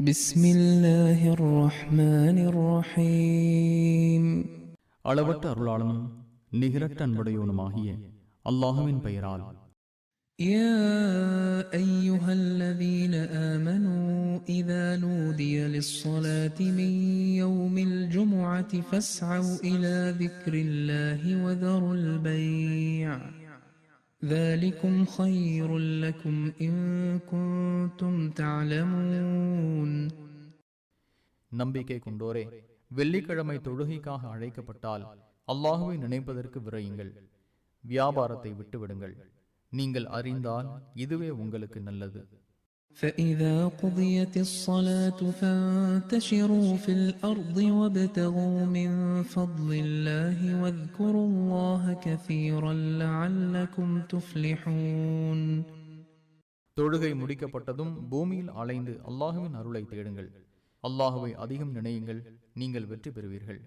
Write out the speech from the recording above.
بسم الله الرحمن الرحيم அளவற்ற அருளாளனும் நிகரற்ற அன்புடையவனுமாகிய அல்லாஹுவின் பெயரால் يا أيها الذين آمنوا إذا نودي للصلاة من يوم الجمعة فاسعوا إلى ذكر الله وذروا البيع ذلكم خير لكم إن كنتم تعلمون நம்பிக்கை கொண்டோரே வெள்ளிக்கிழமை தொழுகைக்காக அழைக்கப்பட்டால் அல்லாஹுவை நினைப்பதற்கு விரையுங்கள் வியாபாரத்தை விட்டுவிடுங்கள் நீங்கள் அறிந்தால் இதுவே உங்களுக்கு நல்லது فإذا قضيت الصلاة فانتشروا في الأرض وابتغوا من فضل الله واذكروا الله كثيرا لعلكم تفلحون தொழுகை முடிக்கப்பட்டதும் பூமியில் அலைந்து அல்லாஹுவின் அருளை தேடுங்கள் அல்லாஹுவை அதிகம் நினையுங்கள் நீங்கள் வெற்றி பெறுவீர்கள்.